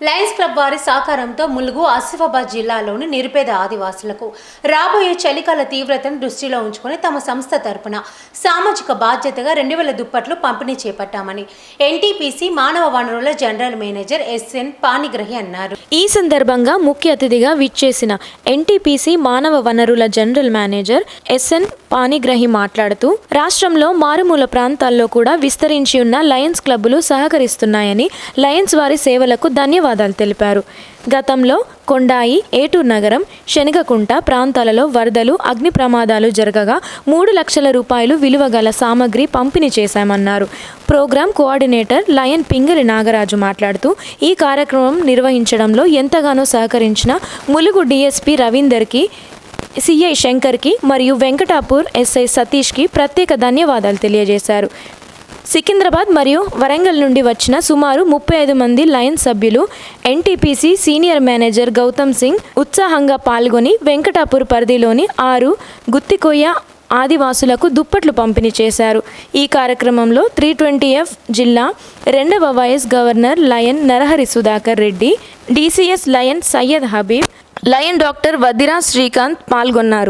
Lions club వారి సహకారంతో ములుగు ఆసిఫాబాద్ జిల్లాలోని నిరుపేద ఆదివాసులకు రాబోయే చలికాల తీవ్రతను దృష్టిలో ఉంచుకొని తమ సంస్థ తరపున సామాజిక బాధ్యతగా రెండు వేల దుప్పట్లు పంపిణీ చేపట్టామని ఎన్టీపీసీ మానవ వనరుల జనరల్ మేనేజర్ ఎస్ఎన్ పానిగ్రహి అన్నారు. ఈ సందర్భంగా ముఖ్య అతిథిగా విచ్చేసిన ఎన్టీపీసీ మానవ వనరుల జనరల్ మేనేజర్ ఎస్ఎన్ పానిగ్రహి మాట్లాడుతూ రాష్ట్రంలో మారుమూల ప్రాంతాల్లో కూడా విస్తరించి ఉన్న లయన్స్ క్లబ్బులు సహకరిస్తున్నాయని లయన్స్ వారి సేవలకు ధన్యవాదాలు తెలిపారు. గతంలో కొండాయి ఏటూరు నగరం శనగకుంట ప్రాంతాలలో వరదలు అగ్ని ప్రమాదాలు జరగగా మూడు లక్షల రూపాయలు విలువ గల సామగ్రి పంపిణీ చేశామన్నారు. Program coordinator lion Pingali Nagaraju మాట్లాడుతూ ఈ కార్యక్రమం నిర్వహించడంలో ఎంతగానో సహకరించిన ములుగు డీఎస్పీ రవీందర్కి సిఐ శంకర్కి మరియు వెంకటాపూర్ ఎస్ఐ సతీష్కి ప్రత్యేక ధన్యవాదాలు తెలియజేశారు. సికింద్రాబాద్ మరియు వరంగల్ నుండి వచ్చిన సుమారు ముప్పై ఐదు మంది లయన్ సభ్యులు NTPC senior manager Gautam Singh ఉత్సాహంగా పాల్గొని వెంకటాపూర్ పరిధిలోని ఆరు గుత్తికొయ్య ఆదివాసులకు దుప్పట్లు పంపిణీ చేశారు. ఈ కార్యక్రమంలో త్రీ ట్వంటీ ఎఫ్ జిల్లా రెండవ vice governor lion Narahari Sudhakar Reddy DCS lion Syed Habib lion doctor Vadira Srikanth పాల్గొన్నారు.